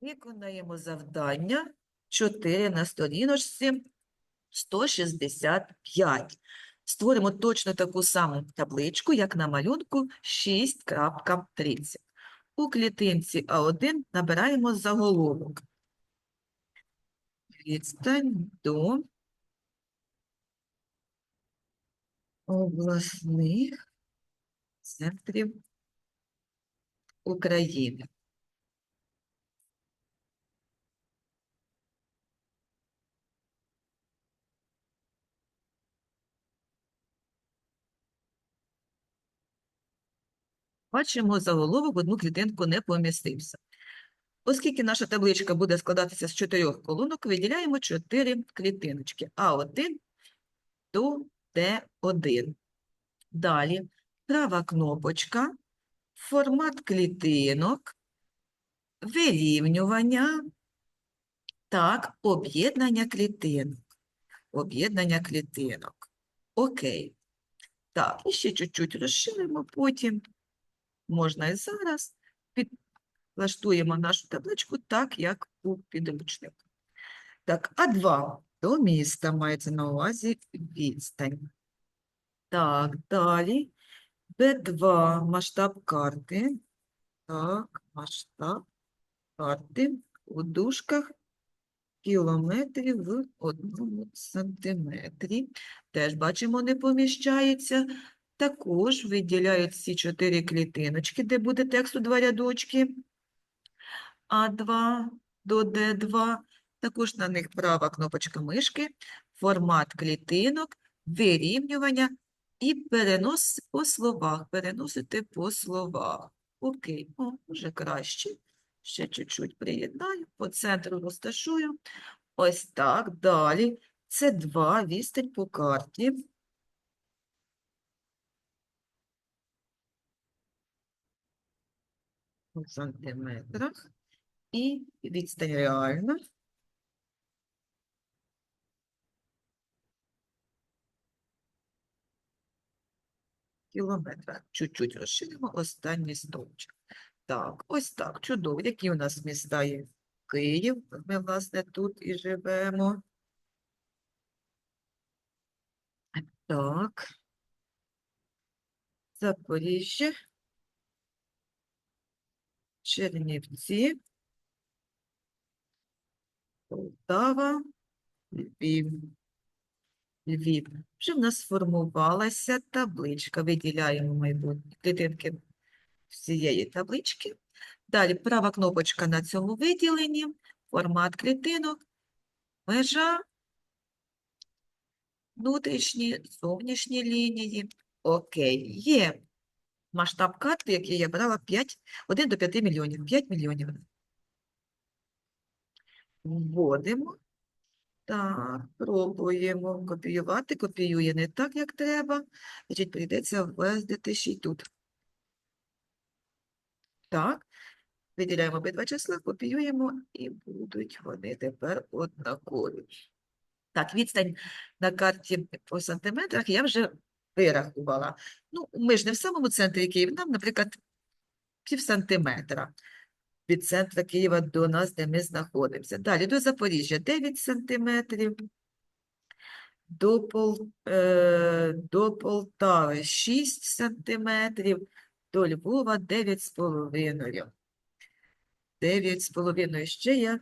Виконаємо завдання 4 на сторіночці 165. Створимо точно таку саму табличку, як на малюнку 6.30. У клітинці А1 набираємо заголовок. Відстань до обласних центрів України. Бачимо, заголовок в одну клітинку не помістився. Оскільки наша табличка буде складатися з чотирьох колонок, виділяємо чотири клітиночки А1 до Д1. Далі права кнопочка, формат клітинок, вирівнювання, так, об'єднання клітинок. Об'єднання клітинок. Окей. Так, і ще чуть-чуть розширимо потім. Можна і зараз. Підлаштуємо нашу табличку так, як у підручнику. Так, А2 до міста мається на увазі відстань. Так, далі. Б2 масштаб карти. Так, масштаб карти у дужках кілометрів в одному сантиметрі. Теж бачимо, не поміщається. Також виділяють ці чотири клітиночки, де буде тексту два рядочки. А2 до Д2. Також на них права кнопочка мишки, формат клітинок, вирівнювання і перенос по словах. Переносити по словах. Окей, о, вже краще. Ще чуть-чуть приєднаю, по центру розташую. Ось так, далі. Це два відстань по карті. У сантиметрах. І відстань реальна. Кілометра. Чуть-чуть розширимо останній стовпчик. Так, ось так, чудово. Які у нас міста є? Київ, ми, власне, тут і живемо. Так. Запоріжжя. Чернівці. Полтава. Львів. Львів. Вже в нас сформувалася табличка. Виділяємо майбутні клітинки всієї таблички. Далі права кнопочка на цьому виділенні, формат клітинок, межа, внутрішні, зовнішні лінії. Окей, є масштаб карти, який я брала 5, 1 до 5 мільйонів, 5 мільйонів. Вводимо. Так, пробуємо копіювати. Копіює не так, як треба. Значить, прийдеться ввести ще й тут. Так, виділяємо обидва числа, копіюємо і будуть вони тепер однакові. Так, відстань на карті по сантиметрах я вже вирахувала. Ну, ми ж не в самому центрі Києва, нам, наприклад, пів сантиметра від центра Києва до нас, де ми знаходимося. Далі до Запоріжжя 9 сантиметрів, до, Пол, е, до Полтави 6 сантиметрів, до Львова 9,5. 9,5 ще я